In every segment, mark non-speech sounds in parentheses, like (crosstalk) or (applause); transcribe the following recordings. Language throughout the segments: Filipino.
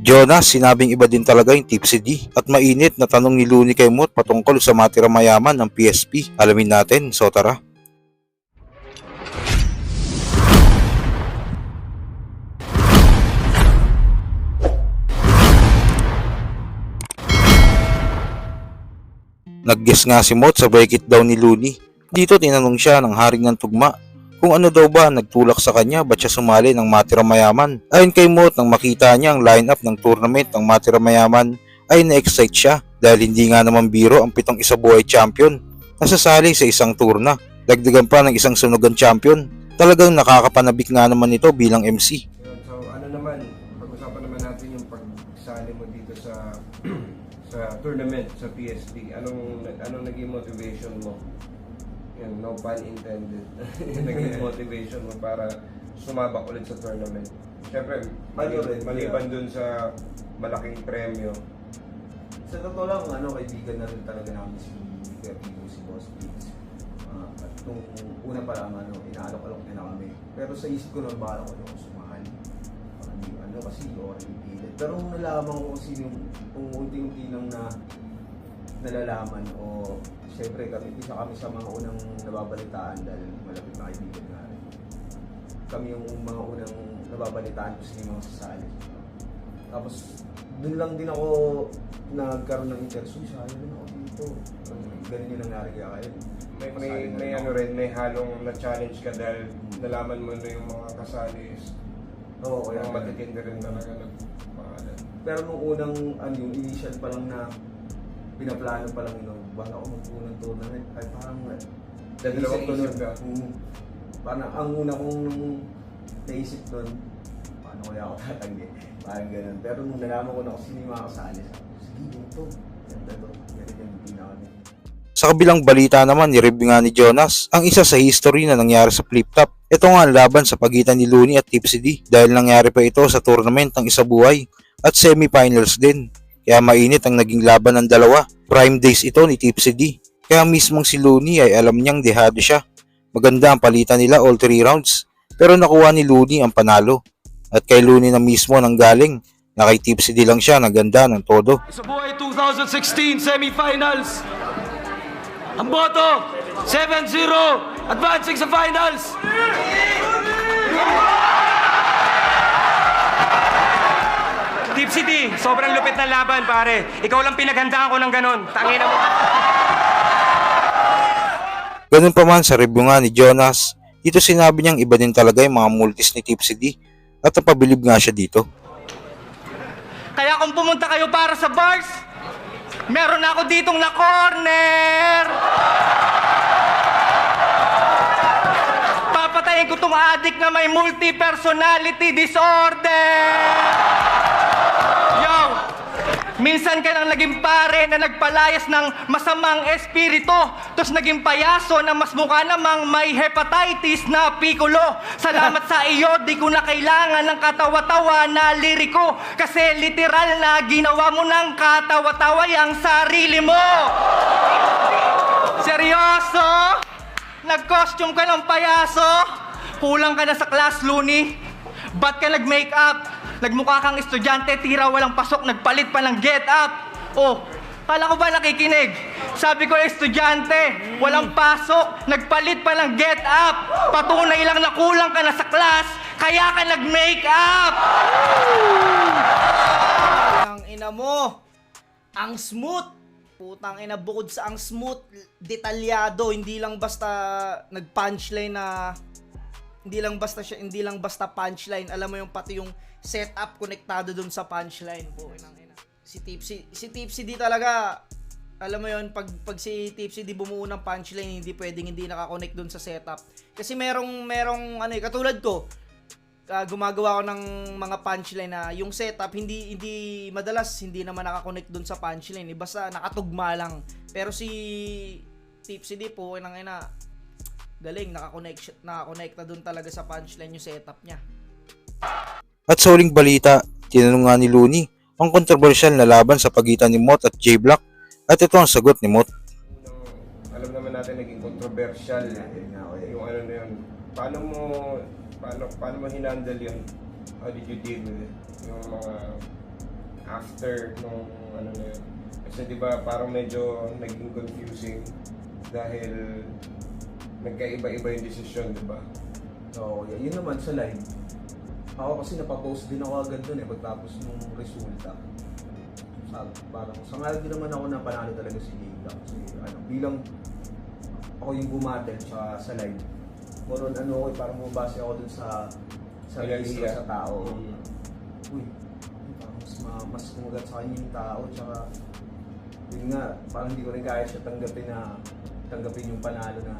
Jonas, sinabing iba din talaga yung Tipsy D at mainit na tanong ni Looney kay Mot patungkol sa matira mayaman ng PSP. Alamin natin, so tara. Nag-guess nga si Mot sa break it down ni Looney. Dito tinanong siya ng haring ng tugma kung ano daw ba nagtulak sa kanya ba't siya sumali ng Matira Mayaman. Ayon kay Mot nang makita niya ang lineup ng tournament ng Matira Mayaman ay na-excite siya dahil hindi nga naman biro ang pitong isa buhay champion na sasali sa isang turna. Dagdagan pa ng isang sunugan champion. Talagang nakakapanabik nga naman ito bilang MC. So ano naman, pag-usapan naman natin yung pagsali mo dito sa (clears throat) sa tournament sa PSP. Anong anong naging motivation mo? Yan, no pun intended. Yung (laughs) naging motivation mo para sumabak ulit sa tournament. Siyempre, Ano rin, maliban dun sa malaking premyo. Sa totoo lang, ano, kaibigan na rin talaga namin si Kuya Pico, si Boss Pigs. Ah, at nung una pa lang, ano, inaalok-alok na kami. Pero sa isip ko nung bala ko nung sumahal. Di- ano, kasi already pilit. Pero nung nalaman ko kasi yung, kung unti-unti lang na nalalaman o siyempre kami, isa kami sa mga unang nababalitaan dahil malapit na kaibigan nga rin. Kami yung mga unang nababalitaan kung sino mga sasali. Tapos, dun lang din ako nagkaroon ng interest. Uy, sayang din ako dito. Ganun yung nangyari kaya kayo. May, may, na may ano rin, may halong na-challenge ka dahil nalaman mo na yung mga kasali is Oo, kaya matitindi rin talaga ng pangalan. Pero nung unang, ano yung initial pa lang na pinaplano pa lang yun, baka ako magpuno ng tournament, ay parang naisip ko nun, ka. mm, parang ang una kong naisip nun, paano kaya ako tatanggi? Parang ganun. Pero nung nalaman ko na kung sino yung mga kasali, sige, ganito. Ganda to. Ganito yung pinaka Sa kabilang balita naman, ni-review nga ni Jonas ang isa sa history na nangyari sa flip top. Ito nga ang laban sa pagitan ni Looney at Tipsy D dahil nangyari pa ito sa tournament ng isa buhay at semifinals din. Kaya mainit ang naging laban ng dalawa. Prime days ito ni Tipsy D. Kaya mismong si Looney ay alam niyang dehado siya. Maganda ang palitan nila all 3 rounds. Pero nakuha ni Looney ang panalo. At kay Looney na mismo nang galing na kay Tipsy D lang siya naganda ng todo. Sa buhay 2016 semifinals. Ang boto, 7-0, advancing sa finals. Deep City, sobrang lupit ng laban, pare. Ikaw lang pinaghandaan ko ng ganon. Tangina mo. Ganun pa man sa review nga ni Jonas, dito sinabi niyang iba din talaga yung mga multis ni Tipsy D at napabilib nga siya dito. Kaya kung pumunta kayo para sa bars, meron ako ditong na corner. Papatayin ko tong addict na may multi-personality disorder. Minsan ka nang naging pare na nagpalayas ng masamang espiritu, tapos naging payaso na mas mukha namang may hepatitis na pikulo. Salamat sa iyo, di ko na kailangan ng katawa-tawa na liriko, kasi literal na ginawa mo ng katawa-tawa ang sarili mo. Seryoso? Nag-costume ka ng payaso? Kulang ka na sa class, Looney? Ba't ka nag-makeup? Nagmukha kang estudyante, tira walang pasok, nagpalit pa ng get up. Oh, kala ko ba nakikinig? Sabi ko, estudyante, walang pasok, nagpalit pa ng get up. Patunay lang na kulang ka na sa class, kaya ka nag-makeup. Ang ina mo, ang smooth. Putang ina, bukod sa ang smooth, detalyado, hindi lang basta nag-punchline na hindi lang basta siya, hindi lang basta punchline. Alam mo yung pati yung setup konektado dun sa punchline. Po, inang ina. Si Tipsy, si Tipsy di talaga alam mo yon pag pag si Tipsy di bumuo ng punchline, hindi pwedeng hindi nakakonect dun sa setup. Kasi merong merong ano eh, katulad ko, ah, gumagawa ko ng mga punchline na yung setup hindi hindi madalas hindi naman nakakonect doon sa punchline eh. basta nakatugma lang pero si Tipsy D po nang ina galing nakakonect nakakonekta doon talaga sa punchline yung setup niya At sa huling balita, tinanong nga ni Looney ang kontrobersyal na laban sa pagitan ni Mot at J Block at ito ang sagot ni Mot. Nung, alam naman natin naging controversial yung ano na yun. Paano mo paano paano mo hinandle yun? How did you deal with it? Yung mga after nung ano na yun. Kasi di ba parang medyo naging confusing dahil nagkaiba-iba yung desisyon, di ba? So, yun naman sa live. Ako kasi napapost din ako agad dun eh, pagtapos nung resulta. Sabi, parang, sa ngayon din naman ako na panalo talaga si Gabe lang. Kasi ano, bilang ako yung bumatel sa, sa live. Moron ano ako, eh, parang bumabase ako dun sa sa registro sa tao. Mm. Uy, uy, parang mas, ma, mas kumagat sa kanya yung tao. Tsaka, yun nga, parang hindi ko rin kaya siya tanggapin na tanggapin yung panalo na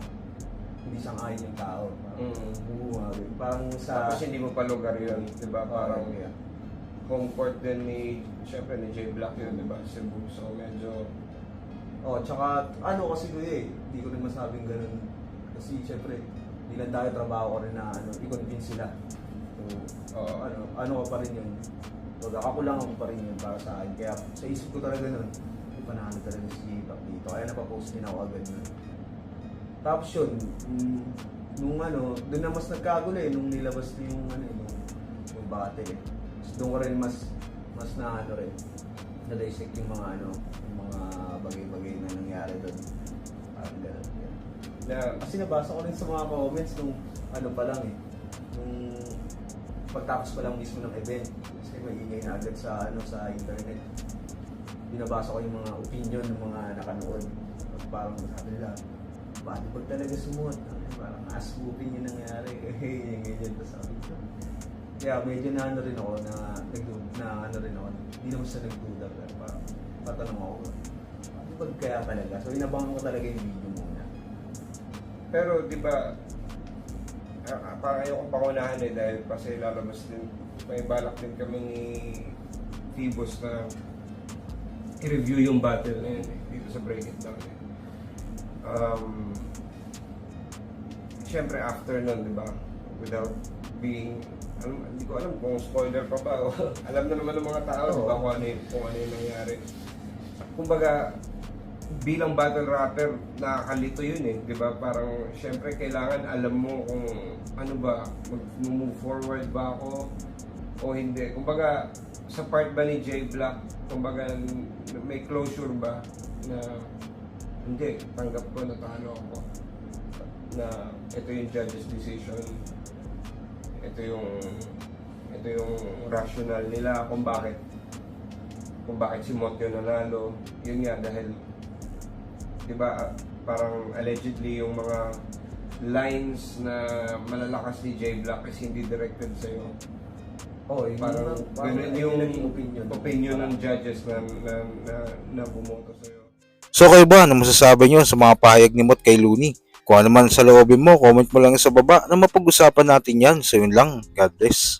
hindi sang ayon yung tao. Parang, Mm. bumuha, parang sa... Tapos hindi mo pa lugar yun, di ba? Parang Parang, yeah. home court din ni, syempre ni Jay Black yun, di ba? Cebu. So medyo, Oh, tsaka ano kasi ko eh, hindi ko rin masabing ganun. Kasi syempre, hindi lang tayo trabaho ko rin na ano, i-convince sila. So, Oo. ano, ano ko pa rin yun. So, kakulangan ko pa rin yun para sa akin. Kaya sa isip ko talaga nun, hindi pa naano talaga si J-Pop dito. Kaya napapost din ako agad nun. Tapos yun, mm, nung ano, doon na mas nagkagulo eh, nung nilabas na yung ano, eh, yung, yung battle eh. Mas doon ko rin mas, mas na ano rin, na-dissect yung mga ano, yung mga bagay-bagay na nangyari doon. Parang ganun. yan. na, Kasi nabasa ko rin sa mga comments nung ano pa lang eh, nung pagtapos pa lang mismo ng event. Kasi may ingay na agad sa ano sa internet. Binabasa ko yung mga opinion ng mga nakanood. Parang sabi nila, bad pag talaga sumuot. Ano, Parang ass whooping yung nangyari. (laughs) Yung ganyan. Tapos sabi ko, kaya medyo na ano rin ako na, nagdu- na ano rin ako. Hindi naman siya nagduda. Pero parang patanong ako, bad pag kaya talaga. So inabangan ko talaga yung video muna. pero di ba, ah, parang ayokong pangunahan eh dahil kasi lalabas din, may balak din kami ni Phoebus na i-review yung battle na yun eh, dito sa Break It Down eh. Um, Siyempre after nun, di ba, without being, alam, hindi ko alam kung spoiler pa ba (laughs) alam na naman ng mga tao, di ba, kung ano, yung- kung ano yung nangyari. Kumbaga, bilang battle rapper, nakakalito yun eh, di ba? Parang, syempre, kailangan alam mo kung ano ba, mag-move forward ba ako o hindi. Kumbaga, sa part ba ni Jay Black, kumbaga, may closure ba na hindi, tanggap ko, natalo ako na ito yung judge's decision. Ito yung ito yung rational nila kung bakit kung bakit si Motyo nanalo. Yun nga dahil di ba parang allegedly yung mga lines na malalakas ni Jay Black is hindi directed sa'yo. Oh, yun parang yung, parang ganun yung naging opinion. opinion ng judges na na, na, na bumoto sa'yo So kayo ba, ano masasabi nyo sa mga pahayag ni Mot kay Looney? Kung ano man sa loobin mo, comment mo lang sa baba na mapag-usapan natin yan. So yun lang, God bless.